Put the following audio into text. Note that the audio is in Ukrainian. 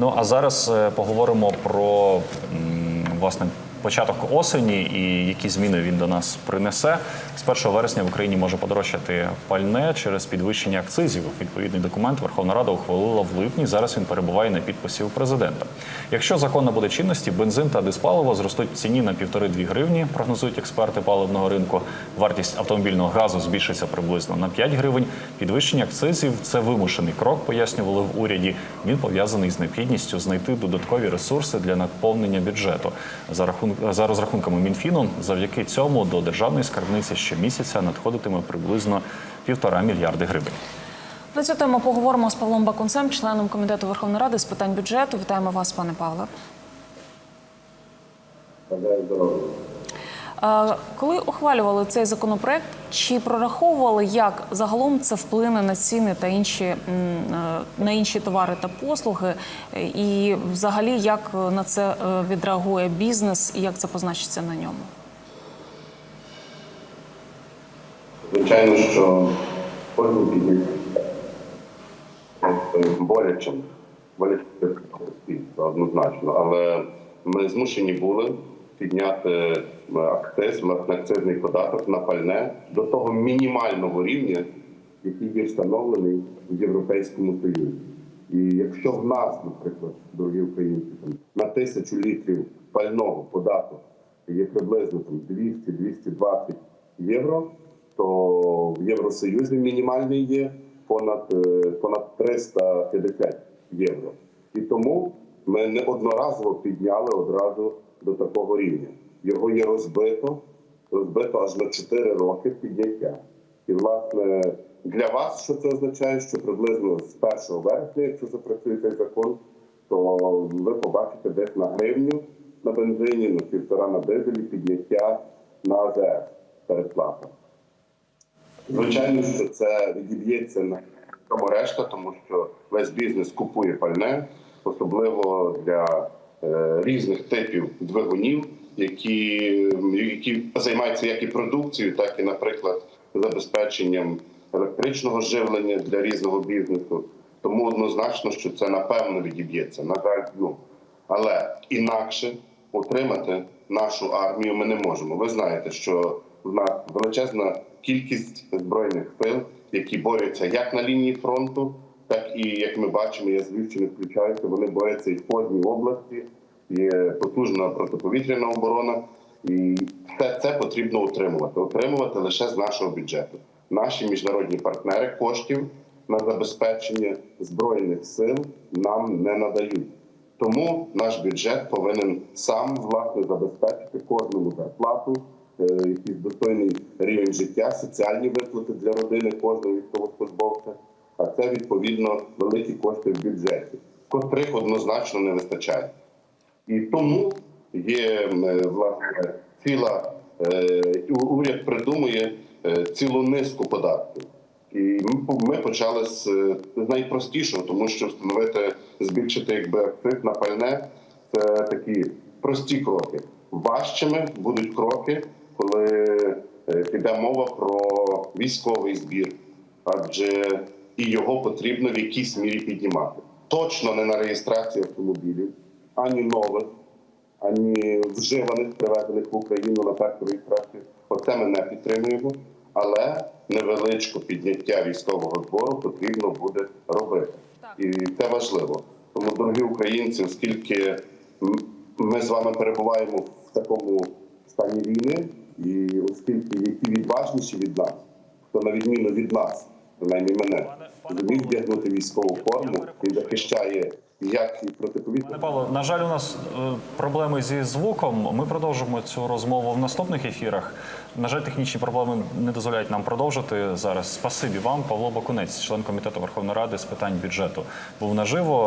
Ну а зараз е, поговоримо про власне. Початок осені і які зміни він до нас принесе з 1 вересня в Україні може подорожчати пальне через підвищення акцизів. Відповідний документ Верховна Рада ухвалила в липні. Зараз він перебуває на підписі у президента. Якщо закон набуде чинності, бензин та диспаливо зростуть в ціні на півтори-дві гривні. Прогнозують експерти паливного ринку. Вартість автомобільного газу збільшиться приблизно на 5 гривень. Підвищення акцизів це вимушений крок, пояснювали в уряді. Він пов'язаний з необхідністю знайти додаткові ресурси для наповнення бюджету. За рахун за розрахунками Мінфіну, завдяки цьому до державної скарбниці щомісяця надходитиме приблизно півтора мільярди гривень. На цю тему поговоримо з Павлом Бакунцем, членом комітету Верховної Ради з питань бюджету. Вітаємо вас, пане Павле. Коли ухвалювали цей законопроект, чи прораховували, як загалом це вплине на ціни та інші е, на інші товари та послуги, і взагалі як на це е, відреагує бізнес і як це позначиться на ньому? Звичайно, що болячим, болячим суспільства однозначно, але ми змушені були підняти акциз, власне, акцизний податок на пальне до того мінімального рівня, який є встановлений в Європейському Союзі. І якщо в нас, наприклад, дорогі українці, там, на тисячу літрів пального податок є приблизно 200-220 євро, то в Євросоюзі мінімальний є понад, е, понад 350 євро. І тому ми неодноразово підняли одразу до такого рівня. Його є розбито, розбито аж на 4 роки підняття. І, власне, для вас що це означає, що приблизно з 1 вересня, якщо запрацює цей закон, то ви побачите десь на гривню на бензині, на півтора на дизелі підняття на АЗС переплата. Звичайно, що це відіб'ється на тому решта, тому що весь бізнес купує пальне, особливо для різних типів двигунів, які, які займаються як і продукцією, так і, наприклад, забезпеченням електричного живлення для різного бізнесу. Тому однозначно, що це напевно відіб'ється. На жаль, ну але інакше утримати нашу армію ми не можемо. Ви знаєте, що в нас величезна кількість збройних сил, які борються як на лінії фронту, так і як ми бачимо, я з Львівщини включаюся. Вони борються і в кожній області. Є потужна протиповітряна оборона, і все це потрібно утримувати. Утримувати лише з нашого бюджету. Наші міжнародні партнери коштів на забезпечення збройних сил нам не надають. Тому наш бюджет повинен сам власне забезпечити кожному зарплату, е, якийсь достойний рівень життя, соціальні виплати для родини кожного військовослужбовця. Це відповідно великі кошти в бюджеті, котрих однозначно не вистачає. І тому є е, власне ціла е, уряд придумує е, цілу низку податків. І ми, почали з, найпростішого, тому що встановити, збільшити якби акциз на пальне це такі прості кроки. Важчими будуть кроки, коли піде мова про військовий збір, адже і його потрібно в якійсь мірі піднімати. Точно не на реєстрацію автомобілів, ані нових, ані вживаних, привезених в Україну на першу реєстрацію. Оце ми не підтримуємо, але невеличке підняття військового збору потрібно буде робити. І це важливо. Тому, дорогі українці, оскільки ми з вами перебуваємо в такому стані війни, і оскільки які відважніші від нас, хто на відміну від нас, принаймні мене, зумів вдягнути військову форму і захищає як і протиповітря Павло, на жаль, у нас е, проблеми зі звуком. Ми продовжимо цю розмову в наступних ефірах. На жаль, технічні проблеми не дозволяють нам продовжити зараз. Спасибі вам, Павло Бакунець, член комітету Верховної Ради з питань бюджету, був наживо.